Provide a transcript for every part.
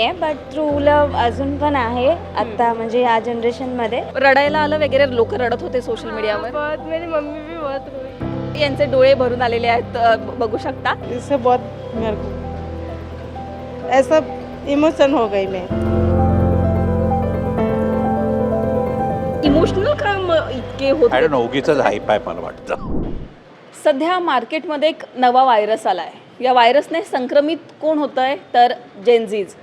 नाही आहे but true लव अजून पण आहे. आत्ता म्हणजे या जनरेशनमध्ये रडायला आलं वगैरे लोक रडत होते सोशल मीडियावर बहुत मेरी मम्मी भी बहुत रोई यांचे डोळे भरून आलेले आहेत अ, ब- बघू शकता? इससे बहुत मेरे को ऐसा इमोशन हो गई मैं. इमोशनल का म- इतके होत. आय डोंट नो उगीच हाईप आहे मला वाटतं. सध्या मार्केटमध्ये एक नवा व्हायरस आला आहे या व्हायरसने संक्रमित कोण होतं आहे तर जेनझीज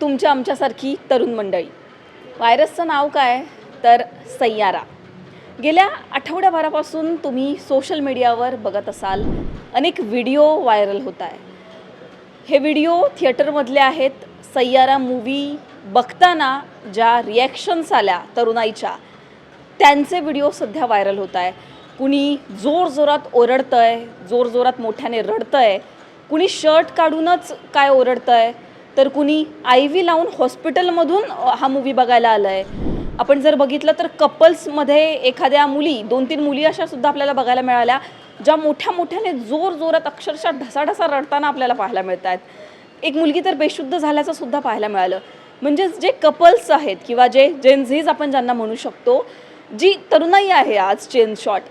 तुमच्या आमच्यासारखी तरुण मंडळी. व्हायरसचं नाव काय? तर सय्यारा गेल्या आठवड्याभरापासून तुम्ही सोशल मीडियावर बघत असाल अनेक व्हिडिओ व्हायरल होत आहे. हे व्हिडिओ थिएटरमधले आहेत सय्यारा मूवी बघताना ज्या रिॲक्शन्स आल्या तरुणाईच्या त्यांचे व्हिडिओ सध्या व्हायरल होत आहे. कुणी जोरजोरात ओरडतं आहे जोरजोरात मोठ्याने रडतं आहे कुणी शर्ट काढूनच काय ओरडतं आहे तर कुणी आय व्ही लावून हॉस्पिटलमधून हा मूवी बघायला आला आहे आपण जर बघितलं तर कपल्समध्ये एखाद्या मुली दोन तीन मुली अशा सुद्धा आपल्याला बघायला मिळाल्या ज्या मोठ्या मोठ्याने जोर जोरात अक्षरशः ढसाढसा रडताना आपल्याला पाहायला मिळत आहेत एक मुलगी तर बेशुद्ध झाल्याचं सुद्धा पाहायला मिळालं. म्हणजेच जे कपल्स आहेत किंवा जे जेन्झीज आपण ज्यांना म्हणू शकतो जी तरुणाई आहे आज चेन शॉट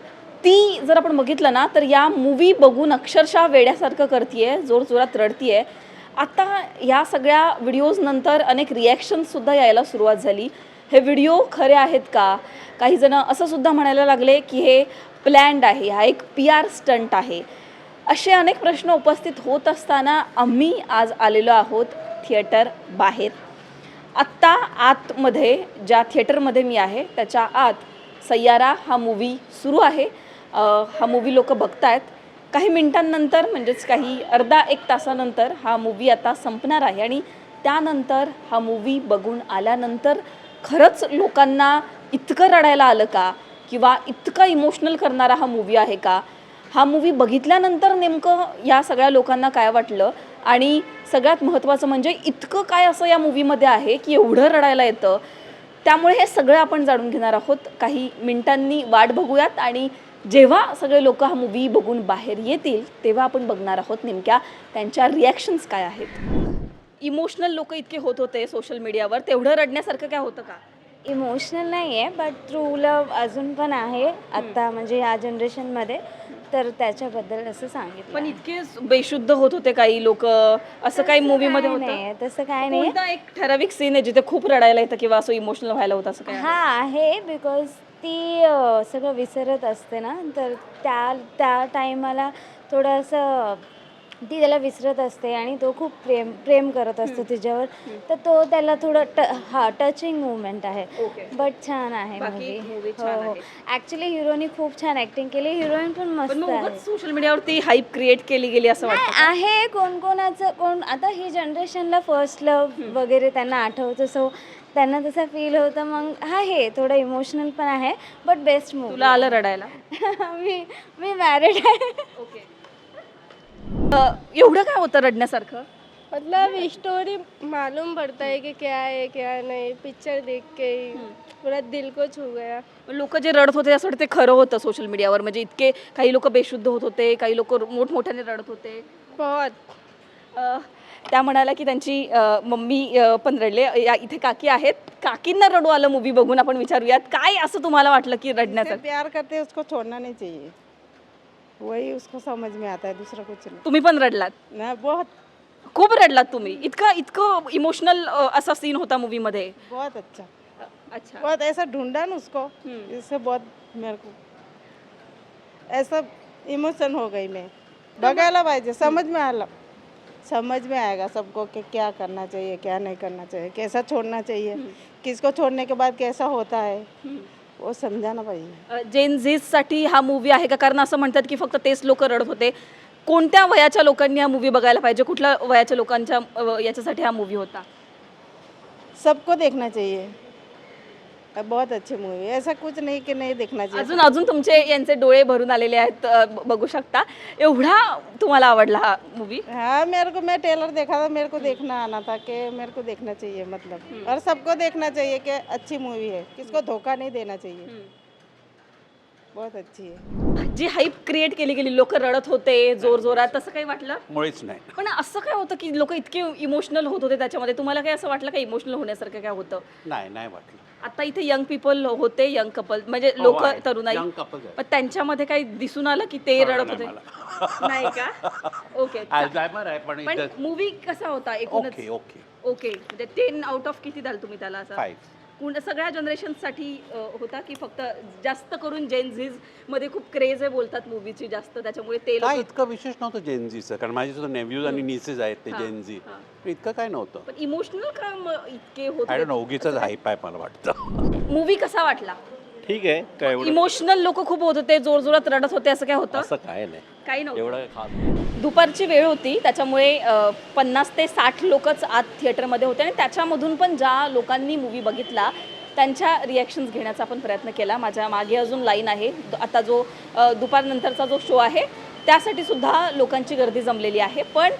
ती जर आपण बघितलं ना तर या मूवी बघून अक्षरशः वेड्यासारखं करतीये जोरजोरात आहे आता या सगळ्या व्हिडिओजनंतर अनेक रिॲक्शन्ससुद्धा यायला सुरुवात झाली. हे व्हिडिओ खरे आहेत का? काही जण असं सुद्धा म्हणायला लागले की हे प्लॅन्ड आहे. हा एक पी आर स्टंट आहे. असे अनेक प्रश्न उपस्थित होत असताना आम्ही आज आलेलो आहोत थिएटर बाहेर. आत्ता आतमध्ये ज्या थिएटरमध्ये मी आहे त्याच्या आत सय्यारा हा मूवी सुरू आहे. हा मूवी लोक बघतायत. काही मिनिटांनंतर म्हणजेच काही अर्धा एक तासानंतर हा मूवी आता संपणार आहे. आणि त्यानंतर हा मूवी बघून आल्यानंतर खरंच लोकांना इतकं रडायला आलं का? किंवा इतका इमोशनल करणारा हा मूवी आहे का? हा मूवी बघितल्यानंतर नेमकं या सगळ्या लोकांना काय वाटलं? आणि सगळ्यात महत्त्वाचं म्हणजे इतकं काय असं या मूवीमध्ये आहे की एवढं रडायला येतं? त्यामुळे हे सगळं आपण जाणून घेणार आहोत. काही मिनिटांनी वाट बघूयात आणि जेव्हा सगळे लोक हा मूवी बघून बाहेर येतील तेव्हा आपण बघणार आहोत नेमक्या त्यांच्या रिॲक्शन्स काय आहेत. इमोशनल लोक इतके होत होते सोशल मीडियावर तेवढं रडण्यासारखं काय होतं का? इमोशनल नाही आहे बट ट्रू लव अजून पण आहे. आत्ता म्हणजे या जनरेशनमध्ये तर त्याच्याबद्दल असं सांगितलं. पण इतके बेशुद्ध होत होते काही लोक. असं काही मूवीमध्ये नाही तसं काय नाही एक ठराविक सीन आहे जिथे खूप रडायला येतं किंवा असं इमोशनल व्हायला होतं असं काय हा आहे बिकॉज ती सगळं विसरत असते ना तर त्या त्या टायमाला थोडंसं ती त्याला विसरत असते आणि तो खूप प्रेम प्रेम करत असतो तिच्यावर. तर तो त्याला थोडं ट हा टचिंग मुवमेंट आहे. बट छान आहे मूवी हो हो. ॲक्च्युली हिरोनी खूप छान ॲक्टिंग केली. हिरोईन पण मस्त आहे. सोशल मीडियावरती हाईप क्रिएट केली गेली असं वाटतं आहे. कोण कोणाचं कोण आता ही जनरेशनला फर्स्ट लव वगैरे त्यांना आठवतं. सो त्यांना तसं फील होतं. मग आहे थोडं इमोशनल पण आहे. बट बेस्ट मूवी तुला आलं रडायला? मी मी मॅरिड आहे. ओके एवढं काय होतं रडण्यासारखं? मतलब स्टोरी मालूम पड़ता है कि क्या है क्या नहीं पिक्चर देख के ही पूरा दिल को छू गया. लोक जे रडत होते असं ते खरं होतं सोशल मीडियावर म्हणजे इतके काही लोक बेशुद्ध होत होते काही लोक मोठमोठ्याने रडत होते. बहुत. अ, त्या म्हणाल्या की त्यांची अ, मम्मी अ, पण रडले. या इथे काकी आहेत. काकींना रडू आलं मूवी बघून आपण विचारूयात. काय असं तुम्हाला वाटलं की रडण्याचं प्यार करते हैं, उसको छोड़ना नहीं चाहिए. वही उसको समझ में आता है दूसरा कुछ नहीं। तुम्ही पण रडलात? ना बहुत खूप रडलात तुम्ही. इतकं इतकं इमोशनल असा सीन होता मूवीमध्ये बहुत अच्छा। अच्छा. बहुत ऐसा ढूंढा ना उसको हम्म. इससे बहुत मेरे को ऐसा इमोशन हो गई मैं। बघायला पाहिजे समझ में आला। समझ में आएगा सबको कि क्या करना चाहिए क्या नहीं करना चाहिए कैसा छोड़ना चाहिए किसको छोड़ने के बाद कैसा होता है। वो समझाना पाहिजे जेन झीजसाठी हा मूवी आहे का? कारण असं म्हणतात की फक्त तेच लोक रडत होते. कोणत्या वयाच्या लोकांनी हा मूवी बघायला पाहिजे? कुठल्या वयाच्या लोकांच्या अ, याच्यासाठी हा मूवी होता? सबको देखना चाहिए. बहुत अच्छी मूवी ऐसा कुछ नहीं कि नहीं देखना चाहिए। अजून अजून तुमचे यांचे डोळे भरून आलेले आहेत अ, ब- बघू शकता. एवढा तुम्हाला आवडला हा मूवी हाँ मेरे को मैं टेलर देखा था मेरे को देखना आना था कि मेरे को देखना चाहिए मतलब। और सबको देखना चाहिए कि अच्छी मूवी है। किसको धोखा नहीं देना चाहिए। बहुत अच्छी है। जी हाईप क्रिएट केली गेली लोक रडत होते जोर जोरात तसं काही वाटलं? मुळीच नाही. पण असं काय होतं की लोक इतके इमोशनल होत होते त्याच्यामध्ये? तुम्हाला काय असं वाटलं का इमोशनल होण्यासारखं काय होतं? नाही नाही वाटलं. आता इथे यंग पीपल होते यंग कपल म्हणजे हो, लोक आहे. तरुणाई. Young couples आहेत. पण त्यांच्यामध्ये काही दिसून आलं की ते रडत होते? नाही का? ओके अल्झायमर आहे पण पण मूवी कसा होता एकूणच? ओके ओके ओके म्हणजे टेन आउट ऑफ किती द्याल तुम्ही त्याला असं? फाईव्ह कुण सगळ्या जनरेशनसाठी होता की फक्त जास्त करून जेन झीजमध्ये खूप क्रेज आहे बोलतात मूवीची जास्त. त्याच्यामुळे ते काय इतकं विशेष नव्हतं जेनजीचं कारण माझे सुद्धा नेव्ह्यूज आणि निसेस आहेत ते जेनजी हा. इतकं काय नव्हतं? पण इमोशनल का मग इतके आय डोंट नो होते. उगीच हाईप आहे मला वाटतं. मूवी कसा वाटला? ठीक आहे काय इमोशनल लोक खूप होत होते जोर जोरात रडत होते असं काय होतं? असं काय नाही. काही नव्हतं. एवढं. दुपारची वेळ होती त्याच्यामुळे पन्नास ते साठ लोकच आत थिएटरमध्ये होते आणि त्याच्यामधून पण ज्या लोकांनी मूवी बघितला त्यांच्या रिॲक्शन्स घेण्याचा आपण प्रयत्न केला. माझ्या मागे अजून लाईन आहे. आता जो दुपारनंतरचा जो शो आहे त्यासाठी सुद्धा लोकांची गर्दी जमलेली आहे. पण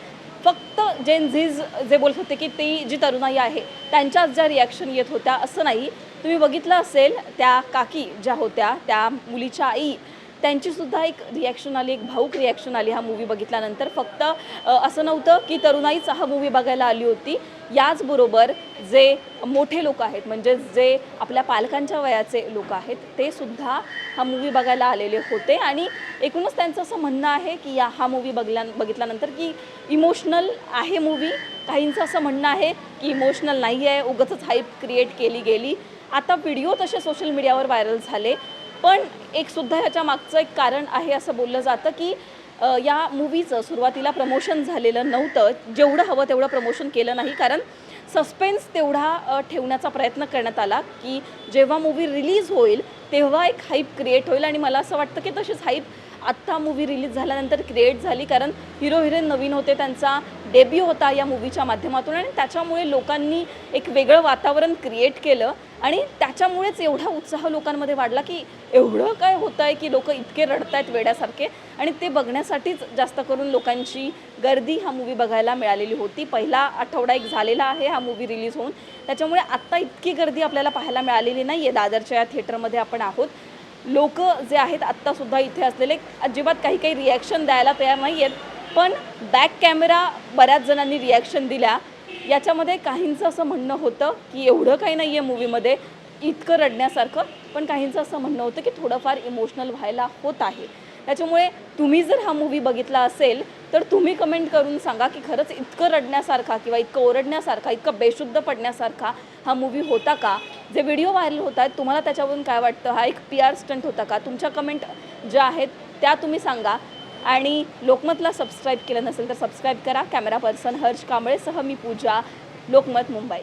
फक्त जेन झीज जे बोलत होते की ती जी तरुणाई आहे त्यांच्याच ज्या रिॲक्शन येत होत्या असं नाही. तुम्ही बघितलं असेल त्या काकी ज्या होत्या त्या मुलीच्या आई त्यांचीसुद्धा एक रिॲक्शन आली एक भाऊक रिॲक्शन आली हा मूवी बघितल्यानंतर. फक्त असं नव्हतं की तरुणाईच हा मूवी बघायला आली होती. याचबरोबर जे मोठे लोक आहेत म्हणजे जे आपल्या पालकांच्या वयाचे लोक आहेत ते सुद्धा हा मूवी बघायला आलेले होते. आणि एकूणच त्यांचं असं म्हणणं आहे की या हा मूवी बघल्या बघितल्यानंतर की इमोशनल आहे मूवी काहींचं असं म्हणणं आहे की इमोशनल नाही आहे उगाचच हाईप क्रिएट केली गेली. आता व्हिडिओ तसे सोशल मीडियावर व्हायरल झाले. पण एक सुद्धा ह्याच्या मागचं एक कारण आहे असं बोललं जातं की या मूवीचं सुरुवातीला प्रमोशन झालेलं नव्हतं. जेवढं हवं तेवढं प्रमोशन केलं नाही. कारण सस्पेन्स तेवढा ठेवण्याचा प्रयत्न करण्यात आला की जेव्हा मूवी रिलीज होईल तेव्हा एक हाईप क्रिएट होईल. आणि मला असं वाटतं की तशीच हाईप आत्ता मूवी रिलीज झाल्यानंतर क्रिएट झाली. कारण हिरो हिरोईन नवीन होते. त्यांचा डेब्यू होता या मूवीच्या माध्यमातून आणि त्याच्यामुळे लोकांनी एक वेगळं वातावरण क्रिएट केलं. आणि त्याच्यामुळेच एवढा उत्साह लोकांमध्ये वाढला की एवढं काय होतं आहे की लोक इतके रडतायत वेड्यासारखे. आणि ते बघण्यासाठीच जास्त करून लोकांची गर्दी हा मूवी बघायला मिळालेली होती. पहिला आठवडा एक झालेला आहे हा मूवी रिलीज होऊन. त्याच्यामुळे आत्ता इतकी गर्दी आपल्याला पाहायला मिळालेली नाही आहे दादरच्या या थिएटरमध्ये आपण आहोत. लोक जे आहेत आत्तासुद्धा इथे असलेले अजिबात काही काही रिॲक्शन द्यायला तयार नाही आहेत पण बॅक कॅमेरा बऱ्याच जणांनी रिॲक्शन दिल्या. याच्यामध्ये काहींचं असं म्हणणं होतं की एवढं काही नाही आहे मूवीमध्ये इतकं रडण्यासारखं पण काहींचं असं म्हणणं होतं की थोडंफार इमोशनल व्हायला होत आहे. त्याच्यामुळे तुम्ही जर हा मूवी बघितला असेल तर तुम्ही कमेंट करून सांगा की खरंच इतकं रडण्यासारखा किंवा इतकं ओरडण्यासारखा इतकं बेशुद्ध पडण्यासारखा हा मूवी होता का? जे व्हिडिओ व्हायरल होत आहेत तुम्हाला त्याच्यावरून काय वाटतं? हा एक पी आर स्टंट होता का? तुमच्या कमेंट ज्या आहेत त्या तुम्ही सांगा. आणि लोकमतला सबस्क्राईब केलं नसेल तर सबस्क्राईब करा. कॅमेरा पर्सन हर्ष कांबळेसह मी पूजा. लोकमत मुंबई.